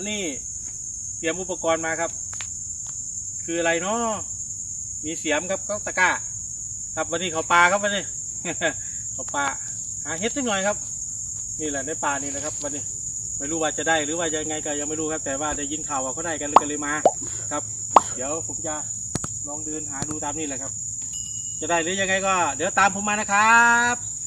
วันนี้เตรียมอุปกรณ์มาครับ คืออะไรเนาะมีเสียมครับก็ตะกร้าครับวันนี้เขาปลาครับวันนี้เขาปลาหาเห็ดสักหน่อยครับ นี่แหละในป่านี่แหละครับ วันนี้ไม่รู้ว่าจะได้หรือว่าจะยังไงก็ยังไม่รู้ครับ แต่ว่าได้ยินข่าวว่าเขาได้กันเลยกันเลยมาครับ เดี๋ยวผมจะลองเดินหาดูตามนี่แหละครับ จะได้หรือยังไงก็ เดี๋ยวตามผมมานะครับ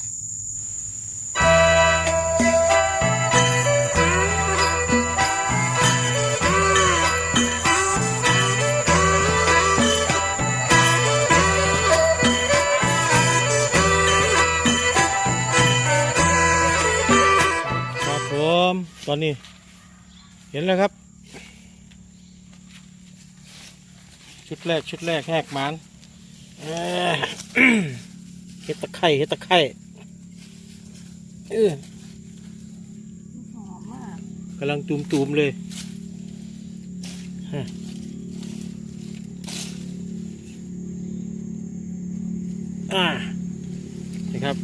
อนนี้ เห็นแล้วครับ ชุดแรกชุดแรกแหกมันเฮ็ดตะไคร่เฮ็ดตะไคร่เออหอมมากกำลังตูมๆเลยฮะอ่านี่ครับ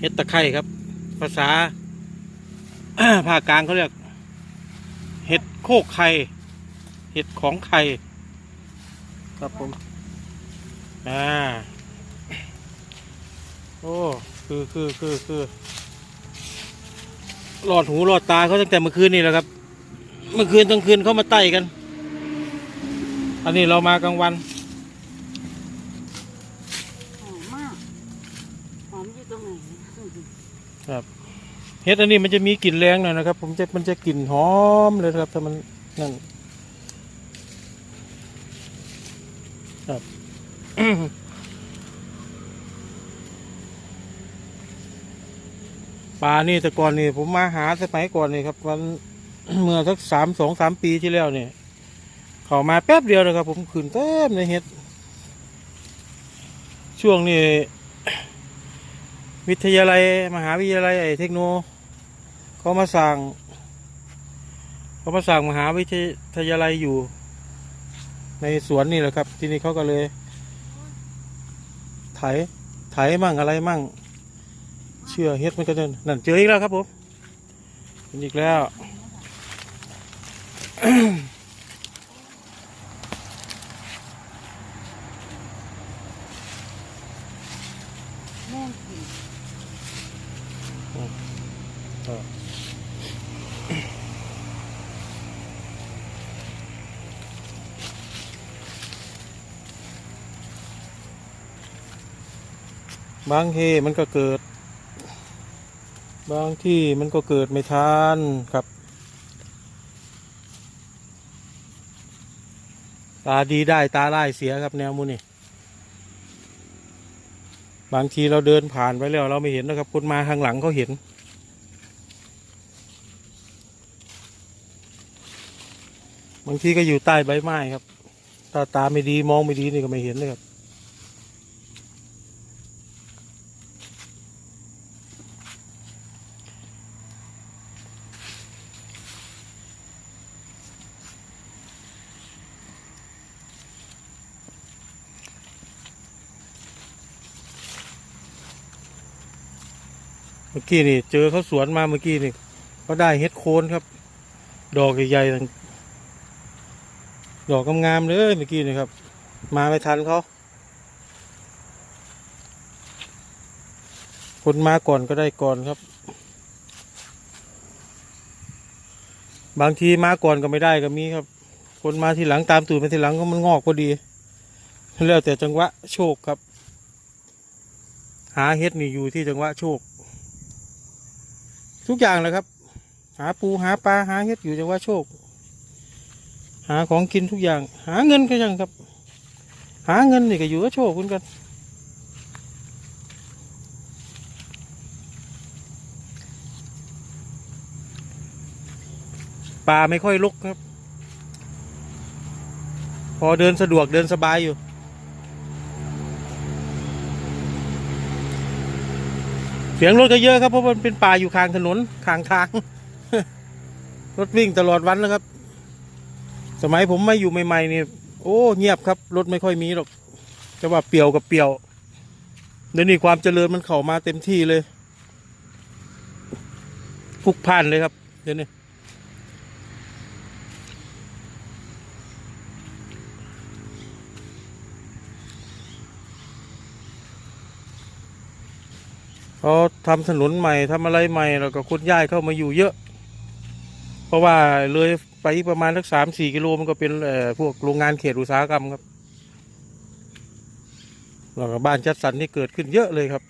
เฮ็ดตะไคร่ครับ ภาษาภาคกลางเขาเรียก เห็ดโคกไข่เห็ดของไข่ครับผมอ่าโอ้คือคือคือคือหลอดหูหลอดตาเขาตั้งแต่เมื่อคืนนี่แหละครับ เมื่อคืนทั้งคืนเขามาไต่กัน อันนี้เรามากลางวัน หอมมากหอมอยู่ตรงไหน ครับ เห็ดอันนี้มันจะมีกลิ่นแรงหน่อยนะครับ ผมจะมันจะกลิ่นหอมเลยครับถ้ามันนั่นครับปลานี่แต่ก่อนนี่ผมมาหาสมัยก่อนนี่ครับวันเมื่อสักสามสองสามปีที่แล้วเนี่ยเขามาแป๊บเดียวนะครับ ผมขึ้นเต็มในเห็ด ช่วงนี้วิทยาลัย มหาวิทยาลัยไอเทคโน เขามาสั่งเขามาสั่งมหาวิทยาลัยอยู่ ในสวนนี่แหละครับ ที่นี่เขาก็เลยไถไถมั่งอะไรมั่ง เชื่อเฮ็ดมันก็เดินนั่นเจออีกแล้วครับผมเห็นอีกแล้ว บางทีมันก็เกิด บางที่มันก็เกิดไม่ทันครับ ตาดีได้ตาได้เสียครับแนวมูนี่ บางทีเราเดินผ่านไปแล้วเราไม่เห็นนะครับคนมาข้างหลังเขาเห็นบางทีก็อยู่ใต้ใบไม้ครับ ตาตาไม่ดีมองไม่ดีนี่ก็ไม่เห็นเลยครับ มื่อกี้นี่ เจอเขาสวนมาเมื่อกี้นี่เขาได้เฮ็ดโคนครับ ดอกใหญ่ๆดอกงามๆเลยเมื่อกี้นี่ครับ มาไม่ทันเขาคนมาก่อนก็ได้ก่อนครับ บางทีมาก่อนก็ไม่ได้ก็มีครับ คนมาทีหลังตามตูดมาทีหลังก็มันงอกพอดีแล้วแต่จังหวะโชคครับ หาเฮ็ดนี่อยู่ที่จังหวะโชค ทุกอย่างเลยครับ หาปูหาปลาหาเฮ็ดอยู่จังหวะโชค หาของกินทุกอย่าง หาเงินก็ยังครับ หาเงินนี่ก็อยู่กับโชคเหมือนกันป่าไม่ค่อยลุกครับ พอเดินสะดวกเดินสบายอยู่ เสียงรถก็เยอะครับเพราะมันเป็นป่าอยู่ข้างถนนข้างทาง รถวิ่งตลอดวันนะครับ สมัยผมไม่อยู่ใหม่ๆนี่โอ้เงียบครับรถไม่ค่อยมีหรอกจะว่าเปียวกับเปียวเดี๋ยวนี้ความเจริญมันเข้ามาเต็มที่เลยพุกพ่านเลยครับเดี๋ยวนี้ เขาทำถนนใหม่ทำอะไรใหม่แล้วก็คนย้ายเข้ามาอยู่เยอะ เพราะว่าเลยไปอีกประมาณสักสามสี่กิโลมันก็เป็นพวกโรงงานเขตอุตสาหกรรมครับแล้วก็บ้านจัดสรรที่เกิดขึ้นเยอะเลยครับ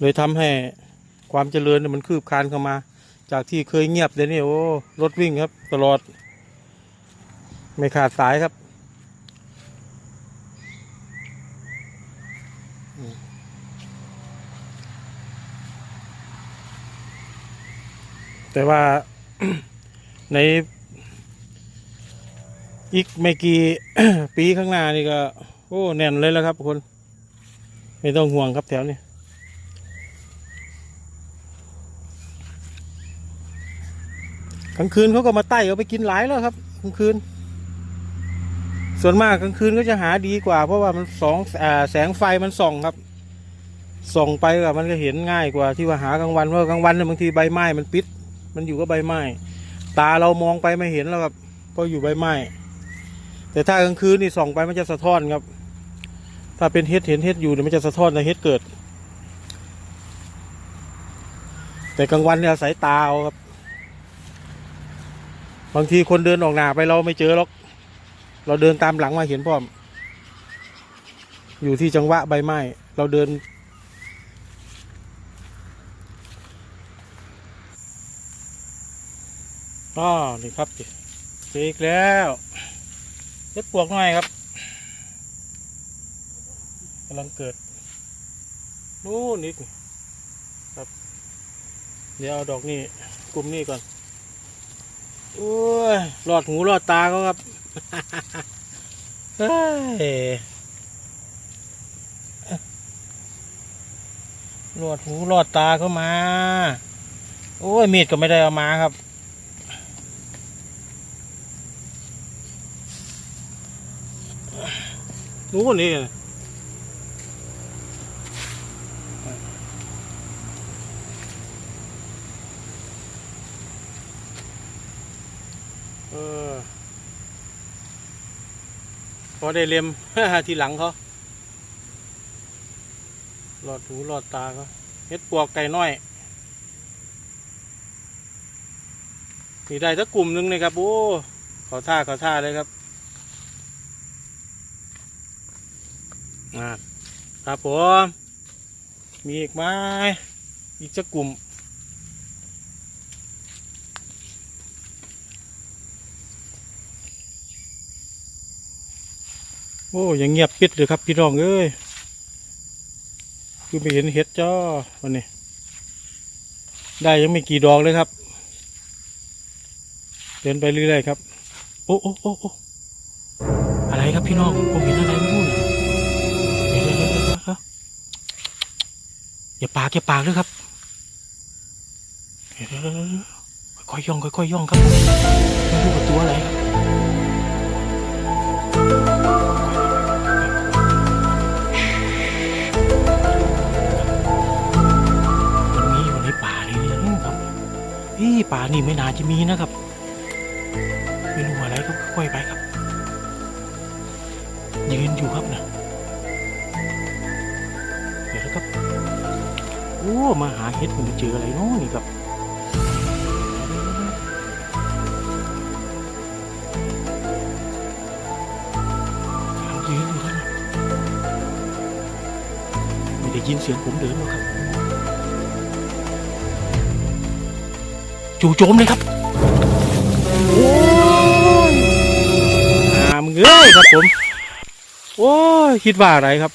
เลยทำให้ความเจริญมันคืบคลานเข้ามา จากที่เคยเงียบเดี๋ยวนี้โอ้รถวิ่งครับ ตลอด ไม่ขาดสายครับ แต่ว่าในอีกไม่กี่ปีข้างหน้านี่ก็ โอ้แน่นเลยแล้วครับคน ไม่ต้องห่วงครับแถวนี้กลางคืนเขาก็มาไต่เอาไปกินหลายแล้วครับกลางคืน ส่วนมากกลางคืนก็จะหาดีกว่า เพราะว่ามันสองแสงไฟมันส่องครับ ส่องไปก็มันก็เห็นง่ายกว่าที่ว่าหากลางวันเพราะกลางวันเนี่ยบางทีใบไม้มันปิด มันอยู่กับใบไม้ ตาเรามองไปไม่เห็นแล้วครับเพราะอยู่ใบไม้ แต่ถ้ากลางคืนนี่ส่องไปมันจะสะท้อนครับ ถ้าเป็นเฮ็ดเห็นเฮ็ดอยู่เนี่ยมันจะสะท้อนในเฮ็ดเกิด แต่กลางวันเนี่ยอาศัยตาเอาครับ บางทีคนเดินออกหน้าไปเราไม่เจอหรอก เราเดินตามหลังมาเห็นพร้อม อยู่ที่จังหวะใบไม้ เราเดิน อ๋อนี่ครับเจออีกแล้วเล็ดปวกหน่อยครับกำลังเกิดนู่นอีกครับ เดี๋ยวเอาดอกนี่กลุ่มนี่ก่อนโอ้ยหลอดหูหลอดตาเขาครับเฮ้ยหลอดหูหลอดตาเข้ามา โอ้ยมีดก็ไม่ได้เอามาครับ นู้นนี่เออพอได้เลียม ทีหลังเขาหลอดหูหลอดตาเขาเฮ็ดปวกไก่น้อยนี่ได้สักกลุ่มหนึ่งเลยครับ โอ้ขอท่าขอท่าเลยครับอ่า ครับผมมีอีกไหมอีกสักกลุ่มโอ้ยังเงียบปิดเลยครับพี่น้องเอ้ยคือไม่เห็นเห็ดจ้าวันนี้ ได้ยังไม่กี่ดอกเลยครับ เดินไปเรื่อยๆครับ โอ้โอ้โอ้โอ้อะไรครับพี่น้องผมเห็นอะไร อย่าปากอย่าปากเลยครับเดี๋ยวเดี๋ยวเดี๋ยวเดี๋ยวค่อยๆย่องค่อยๆย่องครับไม่รู้ว่าตัวอะไรครับมันมีอยู่ในป่านี่นะครับเฮ้ยป่านี่ไม่น่าจะมีนะครับไม่รู้อะไรครับค่อยๆไปครับยืนอยู่ครับนะ มาหาเห็ดผมเจออะไรเนาะนี่ครับไม่ได้ยินเสียงผมเดินหรอกครับ จู่โจมเลยครับโอ้ยหามึงเอ้ยครับผม โอ้ยคิดว่าอะไรครับ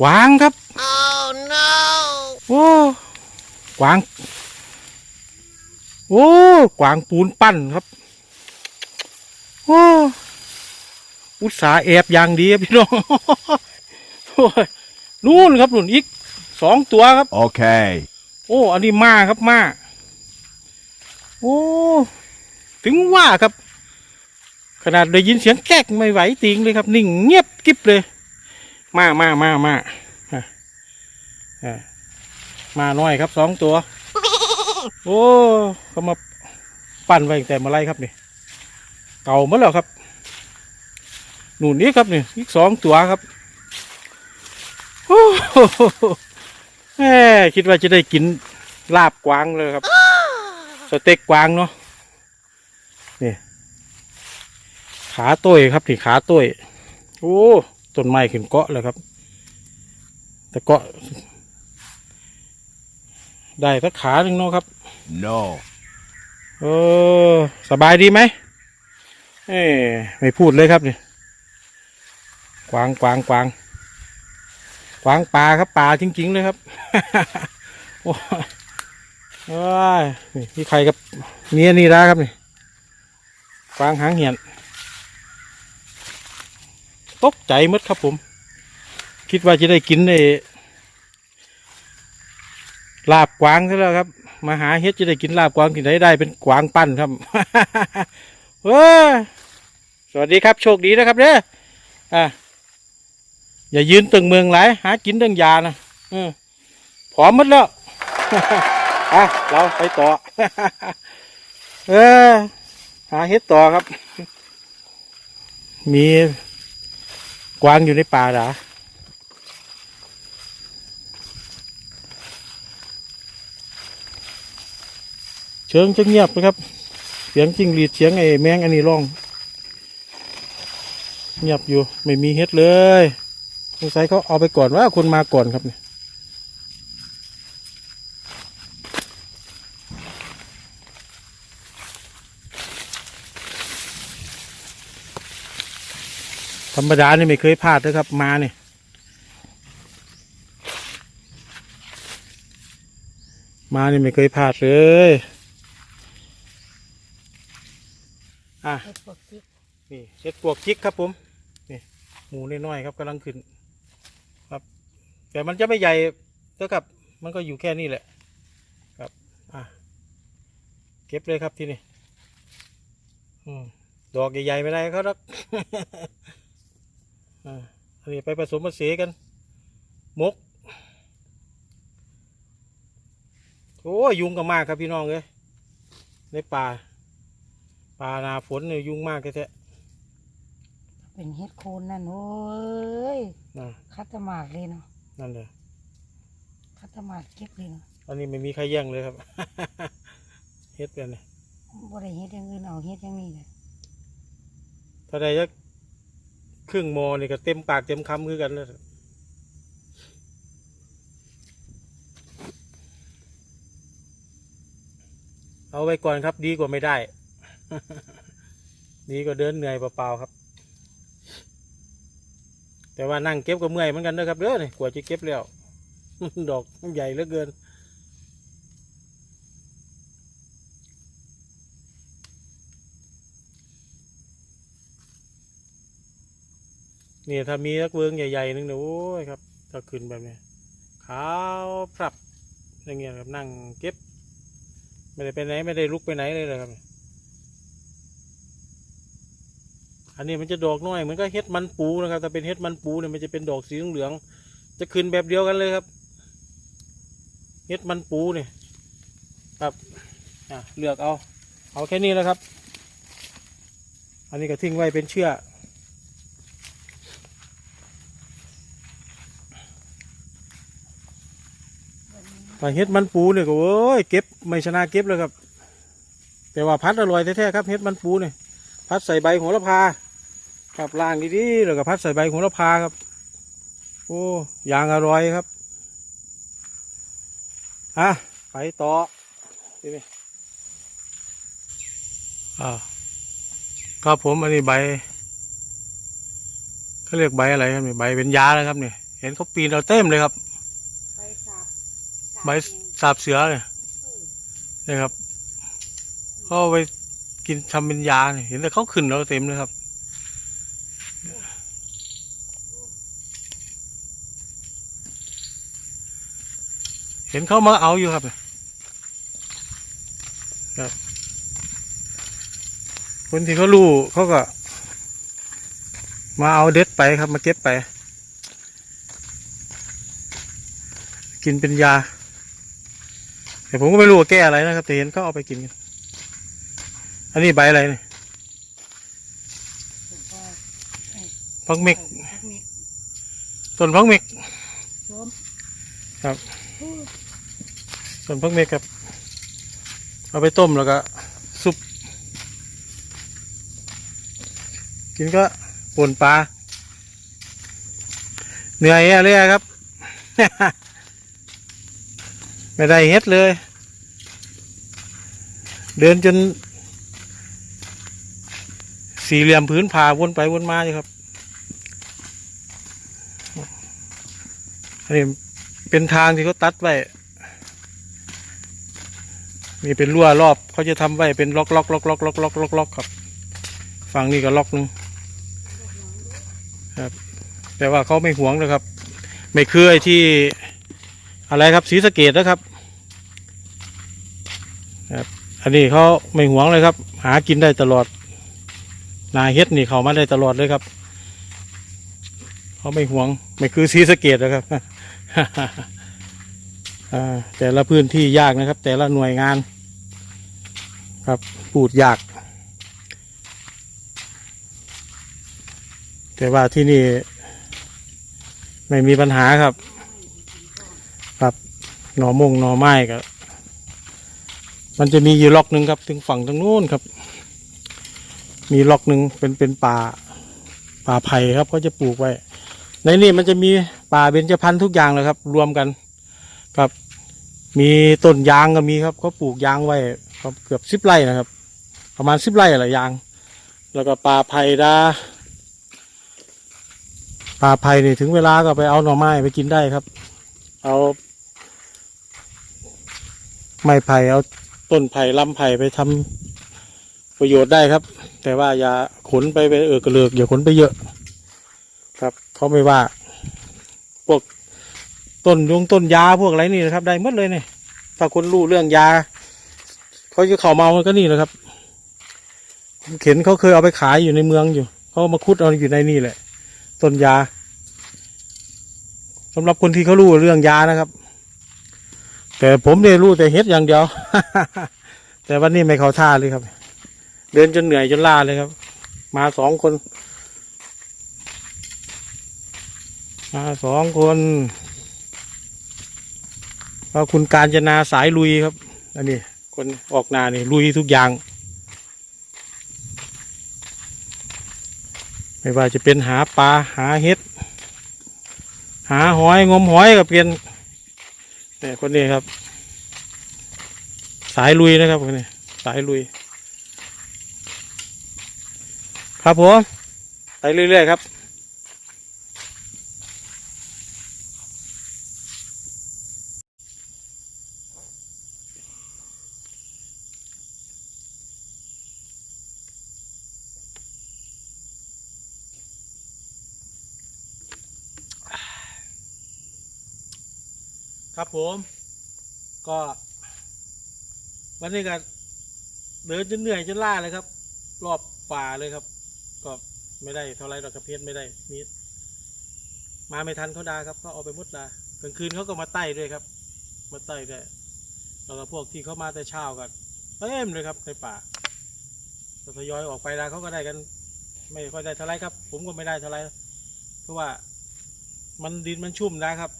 กวางครับ no! โอ้กวาง โอ้กวางปูนปั้นครับ โอ้อุตสาห์แอบอย่างดีครับพี่น้องโอ้ยนู่นครับนู่นอีกสองตัวครับ Okay. โอ้ อันนี้มาครับมา โอ้ ถึงว่าครับ ขนาดได้ยินเสียงแก๊กไม่ไหวติงเลยครับ นิ่งเงียบกริบเลย มามามามาอะอะ มาน้อยครับสองตัว โอ้เขามาปั้นไว้ตั้งแต่เมื่อไรครับนี่เก่าหมดแล้วครับหนุนนี้ครับนี่อีกสองตัวครับโอ้โหแหมคิดว่าจะได้กินลาบกวางเลยครับ สเต็กกวางเนาะนี่ขาต้ยครับนี่ขาต้ยโอ้ต้นไม้ขึ้นเกาะเลยครับ แต่เกาะ ได้สักขาหนึ่งเนาะครับ No. เออสบายดีไหมเอ้ยไม่พูดเลยครับเนี่ยกวางกวางกวางกวางปลาครับปลาจริง ๆ เลยครับโอ้ยเอ้ยนี่นี่ใครกับเมียนี่ได้ครับนี่กวางหางเหียนตกใจหมดครับผม คิดว่าจะได้กินไอ้ ลาบกวางซะแล้วครับ มาหาเฮ็ดจะได้กินลาบกวางที่ไหนได้เป็นกวางปั้นครับเว้ยสวัสดีครับ โชคดีนะครับเด้ออะอย่ายืนตึงเมืองหลายหากินเรื่องยานะออผอมหมดแล้วอะเราไปต่อ เออ หาเฮ็ดต่อครับ มีกวางอยู่ในป่าเหรอ เชิงจะเงียบนะครับ เสียงจริงหรีดเสียงไอ้แมงอันนี้ร้อง เงียบอยู่ไม่มีเฮ็ดเลยสงสัยเขาเอาไปก่อนว่าคนมาก่อนครับเนี่ยธรรมดานี่ไม่เคยพลาดนะครับมาเนี่ยมานี่ไม่เคยพลาดเลย อะเห็ดปวกจิกนี่เห็ดปวกจิกครับผมนี่หมูน้อยๆครับกำลังขึ้น ครับ แต่มันจะไม่ใหญ่เท่ากับ มันก็อยู่แค่นี้แหละ ครับอะเก็บเลยครับที่นี่อืมดอกใหญ่ๆไม่ได้เขาหรอกอ่าอันนี้ไปผสมผสานกันมก โอ้ยยุงก็มากครับพี่น้องเอ้ยในป่า ป่าหนาฝนเนี่ยยุงมากแท้เป็นเห็ดโคนนั่นโอ้ยๆนะคัตตมาดเลยเนาะนั่นเลยคัตตมาดเก็บเลยเนาะอันนี้ไม่มีใครแย่งเลยครับ เฮ็ดกันเนี่ยบ่ได้เห็ดอย่างอื่นเอาเห็ดอย่างนี้เลยถ้าได้ยักครึ่งโมอนี่ก็เต็มปากเต็มคำคือกันเลยเอาไว้ก่อนครับดีกว่าไม่ได้ ดีกว่าเดินเหนื่อยเปล่าๆครับ แต่ว่านั่งเก็บก็เมื่อยเหมือนกันนะครับเด้อนี่กว่าจะเก็บแล้ว ดอกใหญ่เหลือเกิน นี่ถ้ามีสักเวิงใหญ่ๆนึงเนี่ยโอ้ยครับถ้าขึ้นแบบนี้ขาวพรับอย่างเงี้ยครับนั่งเก็บ ไม่ได้ไปไหนไม่ได้ลุกไปไหนเลยเลยครับ อันนี้มันจะดอกน้อยเหมือนก็เฮ็ดมันปูนะครับแต่เป็นเฮ็ดมันปูเนี่ยมันจะเป็นดอกสีเหลืองจะขึ้นแบบเดียวกันเลยครับ เฮ็ดมันปูเนี่ยครับอะเลือกเอาเอาแค่นี้แล้วครับ อันนี้ก็ทิ้งไว้เป็นเชื่อถ้าเฮ็ดมันปูเนี่ยก็โอ้ยเก็บไม่ชนะเก็บเลยครับ แต่ว่าพัดอร่อยแท้ๆครับเฮ็ดมันปูเนี่ยพัดใส่ใบโหระพา ครับล่างดีๆแล้วก็พัดใส่ใบโหระพาครับ โอ้ยางอร่อยครับอะไปต่อนี่นี่อ่าครับผมอันนี้ใบเขาเรียกใบอะไรครับนี่ใบเป็นยาเลยครับเนี่ยเห็นเขาปีนเอาเต็มเลยครับ ใบสาบใบสาบเสือเนี่ยนะครับเขาเอาไปกินทำเป็นยาเนี่ยเห็นแต่เขาขึ้นเราเต็มเลยครับ เห็นเขามาเอาอยู่ครับครับ คนที่เขารู้เขาก็ มาเอาเด็ดไปครับมาเก็บไป กินเป็นยา แต่ผมก็ไม่รู้ว่าแก้อะไรนะครับ แต่เห็นเขาเอาไปกินกัน อันนี้ใบอะไรเนี่ย แล้วก็ พักเม็กพักมิกต้นพักเม็กส้มครับต้นพักเม็กครับ เอาไปต้มแล้วก็ซุป กินก็ป่นปลา เหนื่อยอะเลยอะครับ ไม่ได้เฮ็ดเลย เดินจนสี่เหลี่ยมพื้นผ่าวนไปวนมาอยู่ครับ อันนี้เป็นทางที่เขาตัดไว้ มีเป็นรั้วรอบเขาจะทำไว้เป็นล็อกล็อกล็อกล็อกล็อกล็อกล็อกล็อกครับ ฝั่งนี้ก็ล็อกหนึงครับ แต่ว่าเขาไม่หวงนะครับ ไม่คือที่อะไรครับสีสะเกตนะครับครับ อันนี้เขาไม่หวงเลยครับ หากินได้ตลอด นาเฮ็ดนี่เขามาได้ตลอดเลยครับ เขาไม่หวง ไม่คือสีสะเกตนะครับ แต่ละพื้นที่ยากนะครับ แต่ละหน่วยงาน ครับปูดยาก แต่ว่าที่นี่ ไม่มีปัญหาครับ ครับหน่อมงหน่อไม้ก็มันจะมีอยู่ล็อกหนึ่งครับ ถึงฝั่งทางโน้นครับ มีล็อกหนึ่งเป็นเป็นป่าป่าไผ่ครับเขาจะปลูกไว้ ในนี่มันจะมีป่าเบญจพรรณทุกอย่างเลยครับ รวมกันครับ มีต้นยางก็มีครับเขาปลูกยางไว้ครับเกือบสิบไร่นะครับ ประมาณสิบไร่อะไรยาง แล้วก็ป่าไผ่ดาป่าไผ่นี่ถึงเวลาก็ไปเอาหน่อไม้ไปกินได้ครับ เอา ไม้ไผ่เอาต้นไผ่ลำไผ่ไปทำประโยชน์ได้ครับ แต่ว่าอย่าขนไปไปเออกระเลือกอย่าขนไปเยอะ เขาไม่ว่า พวกต้นยงต้นยาพวกอะไรนี่นะครับ ได้หมดเลยเนี่ยถ้าคนรู้เรื่องยาเขาจะเข่าเมามันก็นี่แหละครับเข็นเขาเคยเอาไปขายอยู่ในเมืองอยู่เขามาคุดเอาอยู่ในนี่แหละ ต้นยาสำหรับคนที่เขารู้เรื่องยานะครับ แต่ผมเนี่ยรู้แต่เฮ็ดอย่างเดียว แต่วันนี้ไม่เขาท่าเลยครับ เดินจนเหนื่อยจนล้าเลยครับ มาสองคน มาสองคนก็คุณการจนาสายลุยครับ อันนี้ คนออกนานี่ลุยทุกอย่าง ไม่ว่าจะเป็นหาปลาหาเห็ด หาหอยงมหอยกับเพียนเนี่ยคนนี้ครับ สายลุยนะครับคนนี้สายลุย ครับผมไปเรื่อยๆครับ ผม ก็ วันนี้ก็เดินจนเหนื่อยจนล้าเลยครับ รอบป่าเลยครับ ก็ไม่ได้เท่าไรดอกกระเพี้ยนไม่ได้มีมาไม่ทันเขาดาครับเขาเอาไปมุดดากลางคืนเขาก็มาไต่ด้วยครับ มาไต่ด้วยแล้วก็พวกที่เขามาแต่เช้ากันเต็มเลยครับในป่าก็ทยอยออกไปดาเขาก็ได้กัน ไม่ค่อยได้เท่าไรครับ ผมก็ไม่ได้เท่าไรเพราะว่ามันดินมันชุ่มนะครับ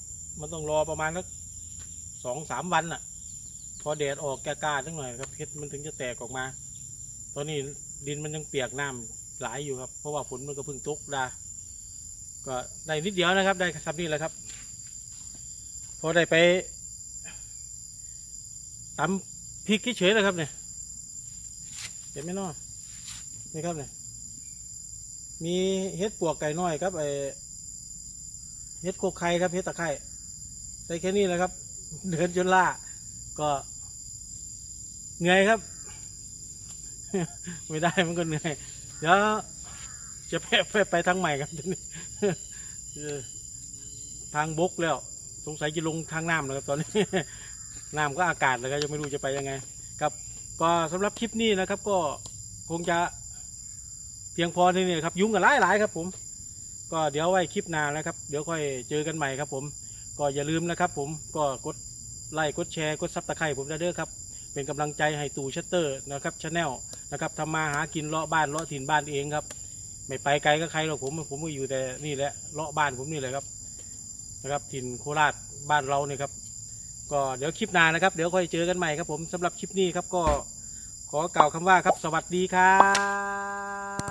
มันต้องรอประมาณสัก สองสามวันน่ะ พอแดดออกแก่กาทั้งหน่อยครับเพชรมันถึงจะแตกออกมา ตอนนี้ดินมันยังเปียกน้ำหลายอยู่ครับ เพราะว่าฝนมันก็เพิ่งตกดาก็ได้นิดเดียวนะครับ ได้ครับนี่แหละครับ พอได้ไปตำพริกเฉยๆนะครับเนี่ยเห็นไหมนาะนี่ครับเนี่ยมีเห็ดปวกไก่น้อยครับไอเห็ดโคกไข่ครับเห็ดตะไคร่ใส่แค่นี้แหละครับ เดินจนล่า ก็เหนื่อยครับ ไม่ได้มันก็เหนื่อยเดี๋ยวจะไปไปไปทางใหม่ครับทีนี้เออทางบกแล้ว สงสัยจะลงทางน้ำแล้วครับตอนนี้น้ำก็อากาศเลยครับยังไม่รู้จะไปยังไง ครับ ก็สำหรับคลิปนี้นะครับ ก็คงจะเพียงพอที่นี่ครับ ยุ่งกันหลายๆครับ ผม ก็เดี๋ยวไว้คลิปหน้านะครับ เดี๋ยวค่อยเจอกันใหม่ครับ ผม ก็อย่าลืมนะครับผมก็กดไลค์กดแชร์กดซับตะไคร่ผมได้เด้อครับเป็นกำลังใจให้ตู่ชัตเตอร์นะครับชาแนลนะครับทำมาหากินเลาะบ้านเลาะถิ่นบ้านเองครับ ไม่ไปไกลก็ใครหรอกผมผมก็อยู่แต่นี่แหละเลาะบ้านผมนี่แหละครับนะครับถิ่นโคราชบ้านเราเนี่ยครับ ก็เดี๋ยวคลิปหน้านะครับ เดี๋ยวค่อยเจอกันใหม่ครับผมสำหรับคลิปนี้ครับก็ขอกล่าวคำว่าครับสวัสดีครับ